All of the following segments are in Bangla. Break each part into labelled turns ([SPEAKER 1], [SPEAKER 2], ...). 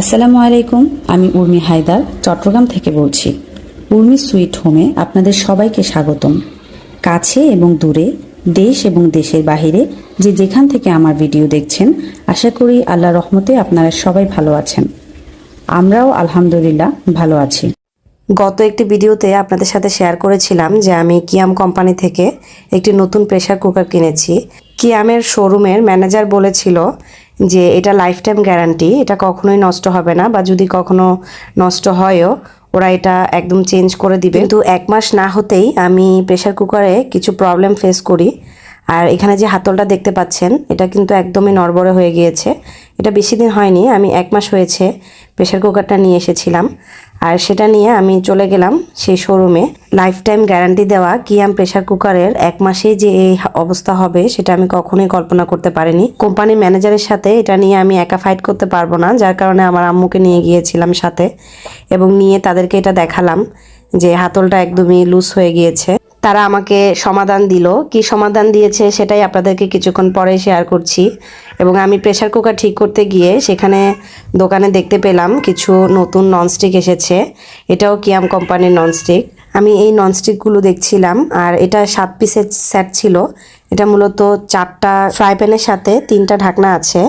[SPEAKER 1] আসসালামু আলাইকুম, আমি উর্মি হায়দার, চট্টগ্রাম থেকে বলছি। উর্মি সুইট হোমে আপনাদের সবাইকে স্বাগতম। কাছে এবং দূরে, দেশ এবং দেশের বাহিরে যে যেখান থেকে আমার ভিডিও দেখছেন, আশা করি আল্লাহ রহমতে আপনারা সবাই ভালো আছেন। আমরাও আলহামদুলিল্লাহ ভালো আছি।
[SPEAKER 2] গত একটি ভিডিওতে আপনাদের সাথে শেয়ার করেছিলাম যে আমি কিয়াম কোম্পানি থেকে একটি নতুন প্রেসার কুকার কিনেছি। কিয়ামের শোরুমের ম্যানেজার বলেছিল যে এটা লাইফ টাইম গ্যারান্টি এটা কখনোই নষ্ট হবে না বা যদি কখনো নষ্ট হয়ও, ওরা এটা একদম চেঞ্জ করে দিবে। কিন্তু এক মাস না হতেই আমি প্রেশার কুকারে কিছু প্রবলেম ফেস করি। আর এখানে যে হাতলটা দেখতে পাচ্ছেন, এটা কিন্তু একদমই নরবরে হয়ে গিয়েছে। এটা বেশি দিন হয়নি, আমি এক মাস হয়েছে প্রেশার কুকারটা নিয়ে এসেছিলাম। আর সেটা নিয়ে আমি চলে গেলাম সেই শোরুমে লাইফ টাইম গ্যারান্টি দেওয়া কিয়াম প্রেশার কুকারের এক মাসে যে এই অবস্থা হবে, সেটা আমি কখনোই কল্পনা করতে পারিনি। কোম্পানি ম্যানেজারের সাথে এটা নিয়ে আমি একা ফাইট করতে পারব না, যার কারণে আমার আম্মুকে নিয়ে গিয়েছিলাম সাথে। এবং নিয়ে তাদেরকে এটা দেখালাম যে হাতলটা একদমই লুজ হয়ে গিয়েছে। তারা আমাকে সমাধান দিল। কি সমাধান দিয়েছে সেটাই আপনাদেরকে কিছুক্ষণ পরে শেয়ার করছি। এবং আমি প্রেসার কুকার ঠিক করতে গিয়ে সেখানে দোকানে দেখতে পেলাম কিছু নতুন ননস্টিক এসেছে। এটাও কিয়াম কোম্পানির ননস্টিক আমি এই ননস্টিকগুলো দেখছিলাম আর এটা সাত পিসের সেট ছিল। এটা মূলত চারটা ফ্রাই প্যানের সাথে তিনটা ঢাকনা আছে।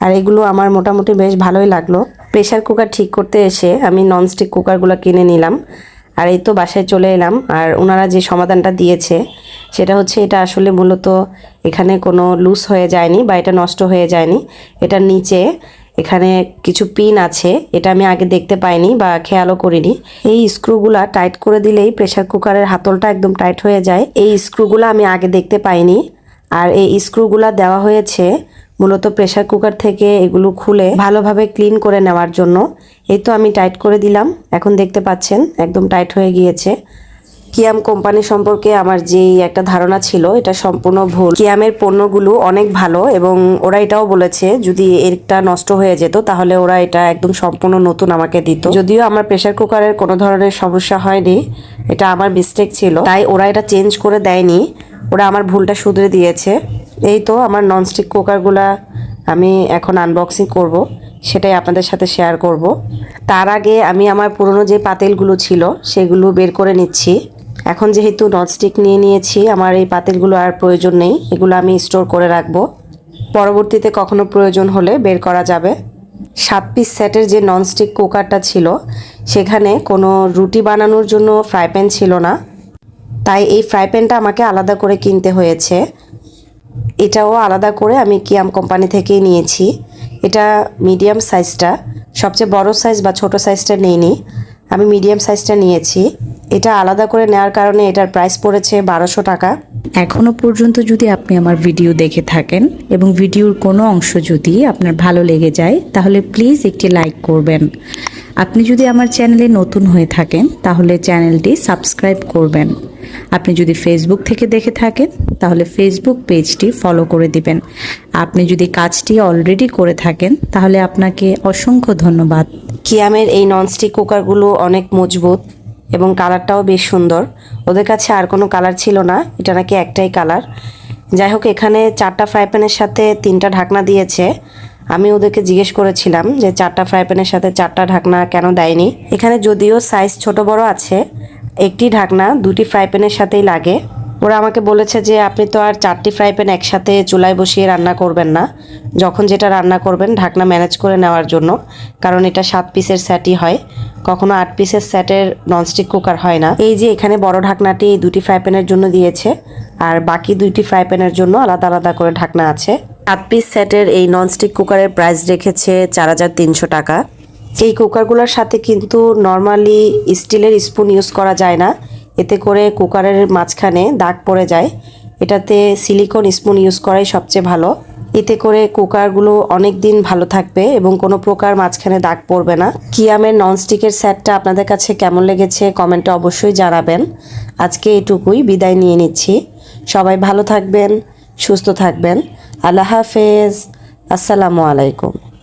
[SPEAKER 2] আর এগুলো আমার মোটামুটি বেশ ভালোই লাগল। প্রেসার কুকার ঠিক করতে এসে আমি ননস্টিক কুকারগুলো কিনে নিলাম। আর এই তো বাসায় চলে এলাম। আর ওনারা যে সমাধানটা দিয়েছে, সেটা হচ্ছে এটা আসলে মূলত এখানে কোনো লুজ হয়ে যায়নি বা এটা নষ্ট হয়ে যায়নি। এটার নিচে এখানে কিছু পিন আছে, এটা আমি আগে দেখতে পাইনি বা খেয়ালও করিনি। এই স্ক্রুগুলা টাইট করে দিলেই প্রেসার কুকারের হাতলটা একদম টাইট হয়ে যায়। এই স্ক্রুগুলো আমি আগে দেখতে পাইনি। আর এই স্ক্রুগুলা দেওয়া হয়েছে মূলত প্রেসার কুকার থেকে এগুলো খুলে ভালোভাবে ক্লিন করে নেওয়ার জন্য। এই তো আমি টাইট করে দিলাম। এখন দেখতে পাচ্ছেন, একদম টাইট হয়ে গিয়েছে। কিয়াম কোম্পানি সম্পর্কে আমার যেই একটা ধারণা ছিল, এটা সম্পূর্ণ ভুল। কিয়ামের পণ্যগুলো অনেক ভালো এবং ওরা এটাও বলেছে, যদি এটা নষ্ট হয়ে যেত, তাহলে ওরা এটা একদম সম্পূর্ণ নতুন আমাকে দিত। যদিও আমার প্রেসার কুকারের কোনো ধরনের সমস্যা হয়নি, এটা আমার মিস্টেক ছিল। তাই ওরা এটা চেঞ্জ করে দেয়নি, ওরা আমার ভুলটা শুধরে দিয়েছে। এই তো আমার ননস্টিক কুকারগুলা আমি এখন আনবক্সিং করব। সেটাই আপনাদের সাথে শেয়ার করব। তার আগে আমি আমার পুরনো যে পাতিলগুলো ছিল, সেগুলো বের করে নিচ্ছি। এখন যেহেতু ননস্টিক নিয়ে নিয়েছি, আমার এই পাতিলগুলো আর প্রয়োজন নেই, এগুলো আমি স্টোর করে রাখব। পরবর্তীতে কখনো প্রয়োজন হলে বের করা যাবে। সাত পিস সেটের যে ননস্টিক কুকারটা ছিল, সেখানে কোনো রুটি বানানোর জন্য ফ্রাই প্যান ছিল না। তাই এই ফ্রাই প্যানটা আমাকে আলাদা করে কিনতে হয়েছে। এটাও আলাদা করে আমি কিয়াম কোম্পানি থেকেই নিয়েছি। এটা মিডিয়াম সাইজটা সবচেয়ে বড় সাইজ বা ছোট সাইজটা নেইনি। আমি মিডিয়াম সাইজটা নিয়েছি। এটা আলাদা করে নেওয়ার কারণে এটার প্রাইস পড়েছে বারোশো টাকা।
[SPEAKER 1] এখনও পর্যন্ত যদি আপনি আমার ভিডিও দেখে থাকেন এবং ভিডিওর কোনো অংশ যদি আপনার ভালো লেগে যায়, তাহলে প্লিজ একটি লাইক করবেন। আপনি যদি আমার চ্যানেলে নতুন হয়ে থাকেন, তাহলে চ্যানেলটি সাবস্ক্রাইব করবেন। আপনি যদি ফেসবুক থেকে দেখে থাকেন, তাহলে ফেসবুক পেজটি ফলো করে দিবেন। আপনি যদি কাজটি অলরেডি করে থাকেন, তাহলে আপনাকে অসংখ্য ধন্যবাদ।
[SPEAKER 2] কিয়ামের এই ননস্টিক কুকারগুলো অনেক মজবুত এবং কালারটাও বেশ সুন্দর। ওদের কাছে আর কোনো কালার ছিল না, এটা নাকি একটাই কালার যাই হোক, এখানে চারটা ফ্রাই প্যানের সাথে তিনটা ঢাকনা দিয়েছে। আমি ওদেরকে জিজ্ঞেস করেছিলাম যে, চারটা ফ্রাই প্যানের সাথে চারটা ঢাকনা কেন দেয়নি? এখানে যদিও সাইজ ছোট বড় আছে একটি ঢাকনা, দুটি ফ্রাই প্যানের সাথেই লাগে। ওরা আমাকে বলেছে যে, আপনি তো আর চারটি ফ্রাই প্যান একসাথে চুলায় বসিয়ে রান্না করবেন না। যখন যেটা রান্না করবেন, ঢাকনা ম্যানেজ করে নেওয়ার জন্য। কারণ এটা সাত পিসের স্যাটই হয়। কখনো আট পিসের স্যাটের ননস্টিক কুকার হয় না। এই যে, এখানে বড় ঢাকনাটি এই দুটি ফ্রাই প্যানের জন্য দিয়েছে। আর বাকি দুইটি ফ্রাই প্যানের জন্য আলাদা আলাদা করে ঢাকনা আছে। সাত পিস স্যাটের এই ননস্টিক কুকারের প্রাইস রেখেছে চার হাজার তিনশো টাকা। এই কুকারগুলোর সাথে কিন্তু নর্মালি স্টিলের স্পুন ইউজ করা যায় না। এতে করে কুকারের মাঝখানে দাগ পড়ে যায়। এটাতে সিলিকন স্পুন ইউজ করাই সবচেয়ে ভালো। এতে করে কুকারগুলো অনেক দিন ভালো থাকবে এবং কোনো প্রকার মাঝখানে দাগ পড়বে না। কিয়ামের ননস্টিকের সেটটা আপনাদের কাছে কেমন লেগেছে কমেন্টে অবশ্যই জানাবেন। আজকে এটুকুই বিদায় নিয়ে নিচ্ছি। সবাই ভালো থাকবেন, সুস্থ থাকবেন। আল্লাহ হাফেজ। আসসালামু আলাইকুম।